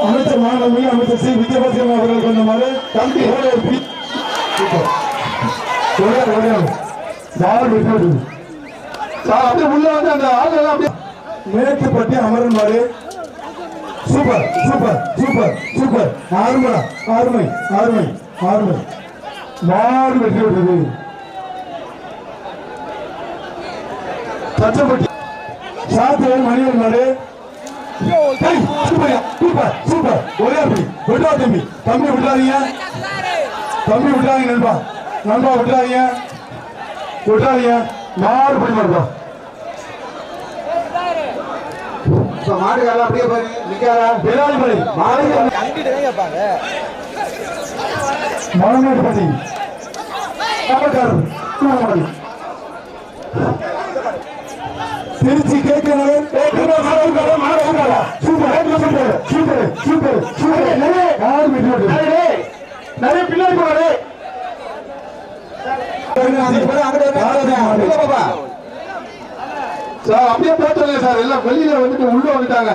அமைச்சர் மாணவி அமைச்சர் சி விஜயபாஸ்கர் அவர்களுக்கு அந்த மாதிரி தம்பி ஒரே அமரன் மாதிரி சூப்பர் சூப்பர் சூப்பர் சூப்பர் ஆறுமடா ஆறுமை ஆறுமை ஆறுமை மாடு. வெற்றி விட்டது சச்சப்பட்டி மணியன் மாதிரி டேய், சூப்பர்யா, சூப்பர் சூப்பர் ஒரே அப்படி விட்டா தம்பி தம்பி விட்டாதீங்க தம்பி விட்டாதீங்க நண்பா. நண்பா விட்டாதீங்க விட்டாதீங்க மாடு படி மாடுப்பா இப்ப மாடுகாரன் அப்படியே பாரு. நிக்காரா விராலி மலை மாடு அங்கிட்டு தான் கேட்பாங்க நிறைய பின்னாடி போறாரு. சார் அப்படியே போட்டுருங்க சார். எல்லாம் வெளியில வந்துட்டு உள்ள வந்துட்டாங்க.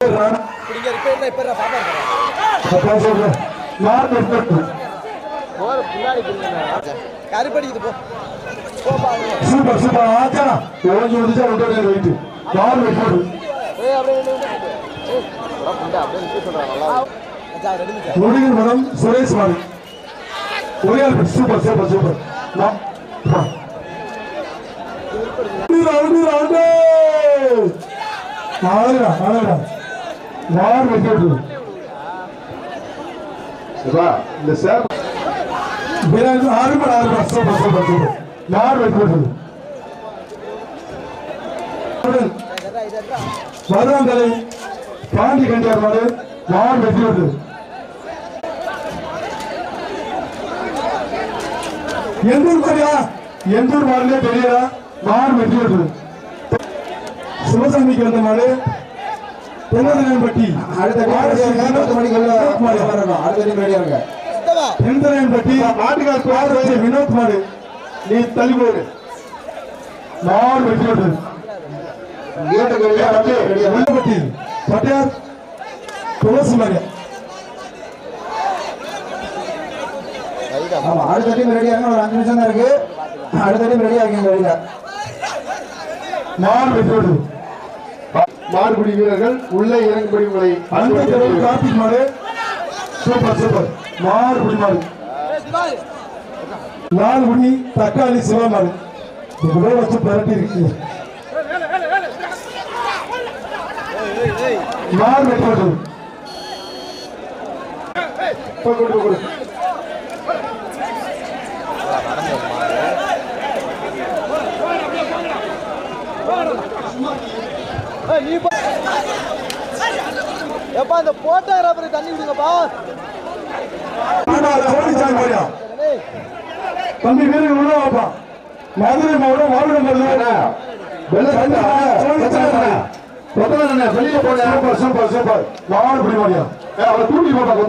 கருப்படிக்குது போ சூப்பர் சூப்பர். ஆச்சா. ஓஞ்சி வந்துச்சா விட்டு வெயிட் யார் வெட்டு ஏய் அப்படியே நின்னு நின்னு. ஏய் போடா புண்டை, அப்படியே நிக்க சொல்றா நல்லா மச்சான் ரெடி மச்சான் நொடிகள் மனம் சுரேஷ் மாரி ஒரே ஆள் சூப்பர் சூப்பர் சூப்பர் நான் வா. அழுது, அழுது, அழுது. அழுதுடா, அழுதுடா. யார் வெட்டி விட்டது? இந்த சார் பிறகு அருமை, அருமை. Super, super, super. யார் வெட்டி விட்டது? இதா இதா வருவாங்கலை பாண்டி கண்டியார் மாடு யார் வெட்டி விட்டது? எந்தூர் மாடியா எந்தூர் மாடுலே தெரியல வெட்டி விட்டது? சிவசாமிக்கு வந்த மாடு தென்னதனம்பட்டி அடுத்த தென்னதனம்பட்டி மாட்டுக்கார் வினோத் மாடு நீ தள்ளி போடு மாடு உள்ளபட்டி பட்டியார். துளசி மாடு ஆமா அடுத்த டீம் ரெடியா இருங்க ஒரு அஞ்சு நிமிஷம் தான் இருக்கு. அடுத்த டீம் ரெடியா இருக்கீங்க வெளியில வெட்டி விட்டது மாடுபிடி வீரர்கள் உள்ளே இறங்கும்படி உங்களை கார்த்திக் மாடு. Super super. மாடு குடி மாடு. நாலு குடி தக்காளி சிவா மாடு. இவ்வளோ வச்சு பரட்டி இருக்கு. மாடு வெட்டி விட்டது போய் கொடு. நீ பா. ஏப்பா இந்த போட்டோகிராஃபர் தண்ணி விடுங்கப்பா தம்பி வீரர்கள் உள்ள வாப்பா. மதுரை மாவட்டம் மாவட்டம் வெளியில போன சூப்பர் சூப்பர் சூப்பர். மாடு குடி மாடியா அவரை தூக்கி போட்டா